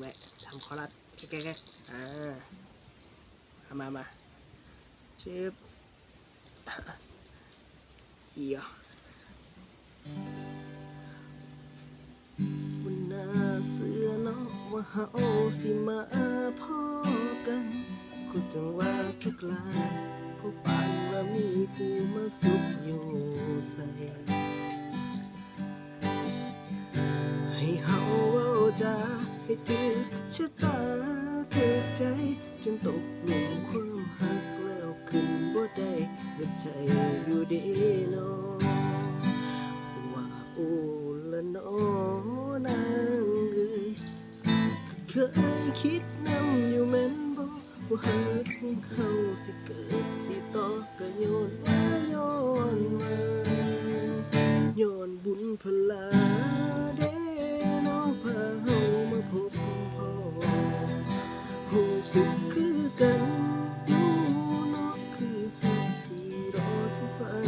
ไว้ทำคอรัสแก๊กๆอ่าเอามามาเชฟเอียวันหน้าเสือเนาะว่าเฮาสิมาพอกันก็จังว่าจักลาผู้ปานว่ามีผู้มาสุขอยู่ใส่ให้เฮาเว้าจา ให้ถึกชะตาถึกใจจนตกหลุมความหักแล้วขึ้นบ่ได้เมื่อใจอยู่ดีเนาะว่าโอ้ละนาะนางเอ้ยเคยคิดนำอยู่แม่นบ่ว่าหักเฮาสิเกิดสิต่อก็ย้อน สึกคือกันอยู่นาะคือหักที่รอที่ฝัน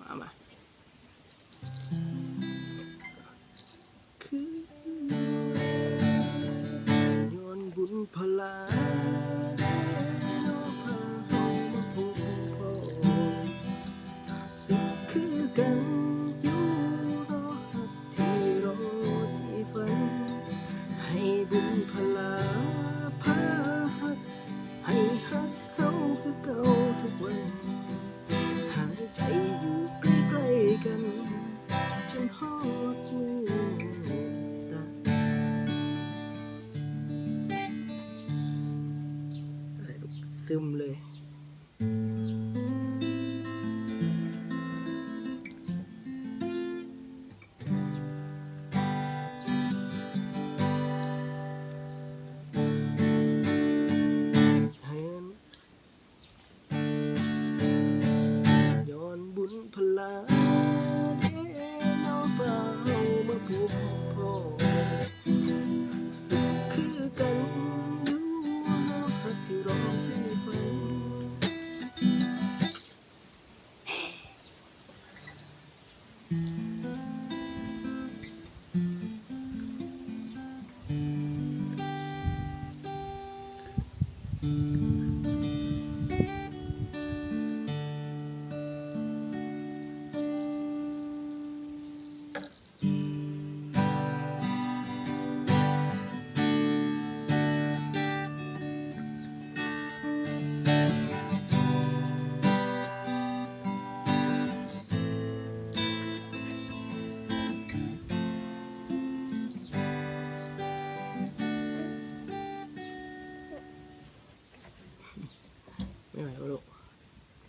มามาคือย้อนบุญพลา ๆกันจนฮ Mm-hmm. 因为有肉。